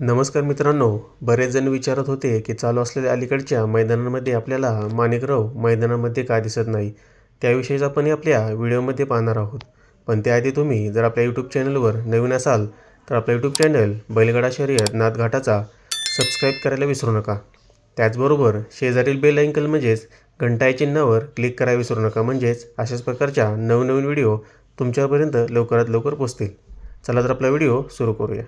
नमस्कार मित्रांनो बरेच जण विचारत होते की चालू असलेल्या अलीकडच्या मैदानांमध्ये आपल्याला माणिकराव मैदानामध्ये का दिसत नाही? त्याविषयीच आपण आपल्या व्हिडिओमध्ये पाहणार आहोत. पण त्याआधी तुम्ही जर आपल्या यूट्यूब चॅनलवर नवीन असाल तर आपलं यूट्यूब चॅनल बैलगाडा शर्यत नाथघाटाचा सबस्क्राईब करायला विसरू नका. त्याचबरोबर शेजारील बेल ऐकल म्हणजेच घंटा या चिन्हावर क्लिक करायला विसरू नका. म्हणजेच अशाच प्रकारच्या नवनवीन व्हिडिओ तुमच्यापर्यंत लवकरात लवकर पोचतील चला तर आपला व्हिडिओ सुरू करूया.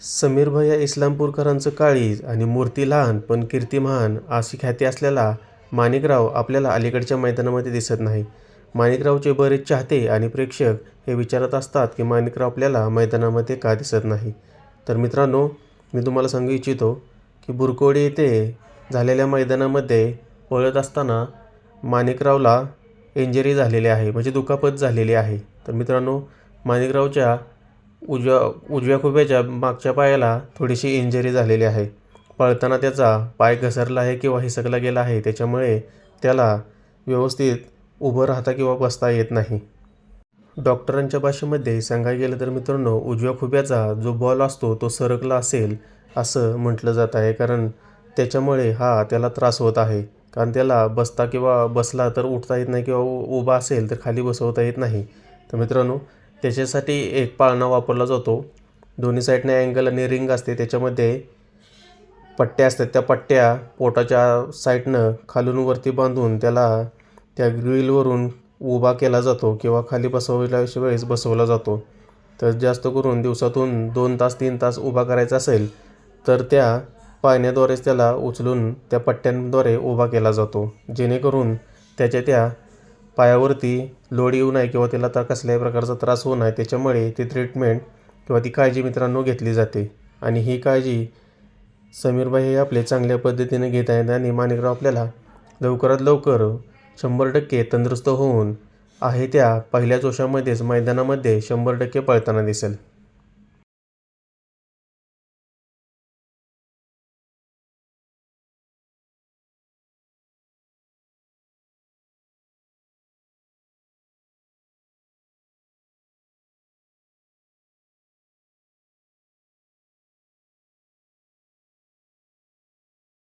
समीर भैया इस्लामपूरकरांचं काळीज आणि मूर्ती लहान पण कीर्ती महान अशी ख्याती असलेला माणिकराव आपल्याला अलीकडच्या मैदानामध्ये दिसत नाही. माणिकरावचे बरेच चाहते आणि प्रेक्षक हे विचारत असतात की माणिकराव आपल्याला मैदानामध्ये का दिसत नाही? तर मित्रांनो मी तुम्हाला सांगू इच्छितो की बुरकोडी येथे झालेल्या मैदानामध्ये पळत असताना माणिकरावला इंजरी झालेली आहे म्हणजे दुखापत झालेली आहे. तर मित्रांनो माणिकरावच्या उजव्या उजव्या खुब्याच्या मागच्या पायाला थोडीशी इंजरी झालेली आहे. पळताना त्याचा पाय घसरला आहे किंवा हिसकला गेला आहे त्याच्यामुळे त्याला व्यवस्थित उभं राहता किंवा बसता येत नाही. डॉक्टरांच्या भाषेमध्ये सांगायला गेलं तर मित्रांनो उजव्या खुब्याचा जो बॉल असतो तो सरकला असेल असं म्हटलं जात आहे. कारण त्याच्यामुळे हा त्याला त्रास होत आहे. कारण त्याला बसता किंवा बसला तर उठता येत नाही किंवा उभा असेल तर खाली बसवता येत नाही. तर मित्रांनो त्याच्यासाठी एक पाळणा वापरला जातो. दोन्ही साईडने अँगल आणि रिंग असते त्याच्यामध्ये पट्ट्या असतात. त्या पट्ट्या पोटाच्या साईडनं खालून वरती बांधून त्याला त्या ग्रिलवरून उभा केला जातो किंवा खाली बसवल्या वेळेस बसवला जातो. तर जास्त करून दिवसातून दोन तास तीन तास उभा करायचा असेल तर त्या पाळण्याद्वारेच त्याला उचलून त्या पट्ट्यांद्वारे उभा केला जातो. जेणेकरून त्याच्या त्या पायावरती लोड येऊ नये किंवा तिला तर कसल्याही प्रकारचा त्रास होऊ नये त्याच्यामुळे ती ट्रीटमेंट किंवा ती काळजी मित्रांनो घेतली जाते. आणि ही काळजी समीरबाई हे आपले चांगल्या पद्धतीने घेत आहेत आणि माणिकराव आपल्याला लवकरात लवकर शंभर टक्के तंदुरुस्त होऊन आहे त्या पहिल्या जोशामध्येच मैदानामध्ये शंभर टक्के पळताना दिसेल.